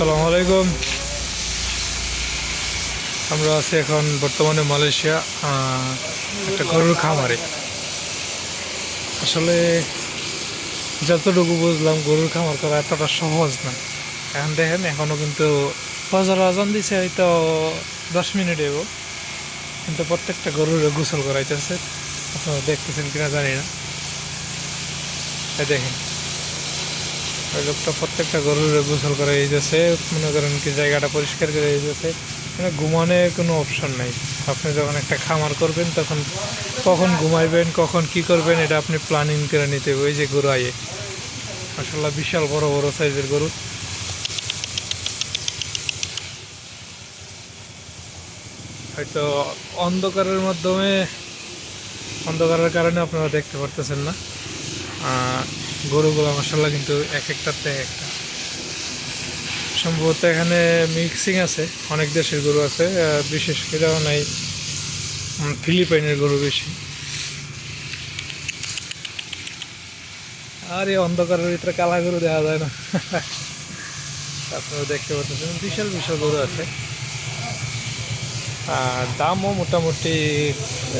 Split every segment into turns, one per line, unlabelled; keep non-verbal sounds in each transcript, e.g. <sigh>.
আসসালামু আলাইকুম। আমরা আছি এখন বর্তমানে মালয়েশিয়া একটা গরুর খামারে। আসলে যতটুকু বুঝলাম, গরুর খামার করা এতটা সহজ না। এখন দেখেন এখনও কিন্তু ফজর আজান দিছে হয়তো দশ মিনিট এগো কিন্তু প্রত্যেকটা গরুর গোসল করাইতেছে। আপনারা দেখতেছেন কিনা জানি না। দেখেন। লোকটা প্রত্যেকটা গরুর গোসল করে যাচ্ছে মনে করেন কি জায়গাটা পরিষ্কার করে যাচ্ছে মানে ঘুমানোর কোনো অপশন নাই। আপনি যখন একটা খামার করবেন, তখন কখন ঘুমাইবেন, কখন কি করবেন, এটা আপনি প্ল্যানিং করে নিতে হবে। ওই যে গরু আয়ে। মাসাল্লাহ বিশাল বড় বড় সাইজের গরু। হয়তো অন্ধকারের মাধ্যমে, অন্ধকারের কারণে আপনারা দেখতে পারতেছেন না। গরুগুলো মশাল্লা কিন্তু এক একটাতে এক একটা। সম্ভবত এখানে মিক্সিং আছে, অনেক দেশের গরু আছে বিশেষ করে নাই ফিলিপাইনের গরু বেশি। আর এই অন্ধকারের ভিতরে কালা গরু দেখা যায় না। <laughs> আপনারা দেখতে পাচ্ছেন, বিশাল বিশাল গরু আছে। আর দামও মোটামুটি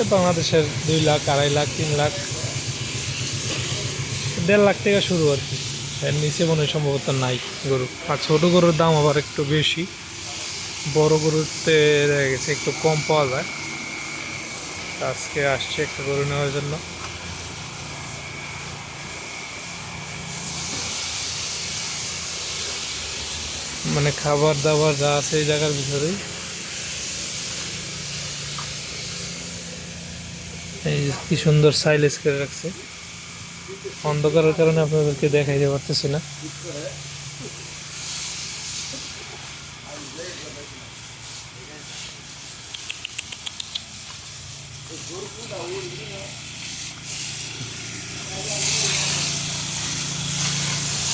বাংলাদেশের দুই লাখ, আড়াই লাখ, তিন লাখ। দেড় লাখ থেকে শুরু আর কি। এর নিচে মনে হয় সম্ভবত নাই গরু। আর ছোটো গরুর দাম আবার একটু বেশি। বড় গরুতে গেছে একটু কম পাওয়া যায়। আজকে আসছে একটা গরু নেওয়ার জন্য। মানে খাবার দাবার যা আছে এই জায়গার ভিতরেই। এই কি সুন্দর সাইলেজ করে রাখছে। অন্ধকারের কারণে আপনাদেরকে দেখাইতে পারতেছি না।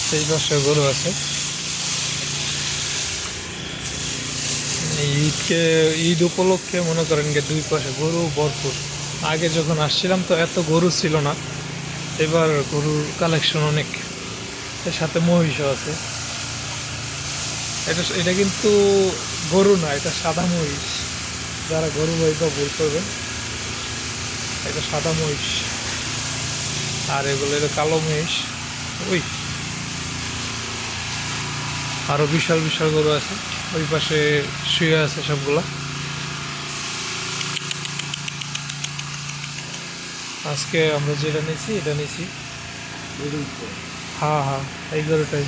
সেই পাশে গরু আছে। ঈদকে, ঈদ উপলক্ষে মনে করেন যে দুই পাশে গরু ভরপুর। আগে যখন আসছিলাম তো এত গরু ছিল না। এবার গরুর কালেকশন অনেক এর সাথে মহিষও আছে। এটা এটা কিন্তু গরু না, এটা সাদা মহিষ। যারা গরু হয় বা ভুল করবেন, এটা সাদা মহিষ। আর এগুলো এটা কালো মহিষ। ওই আরও বিশাল বিশাল গরু আছে। ওই পাশে শুয়ে আছে সবগুলা। আজকে আমরা যেটা নিয়েছি এটা নিয়েছি। হ্যাঁ হ্যাঁ এই গরুটাই।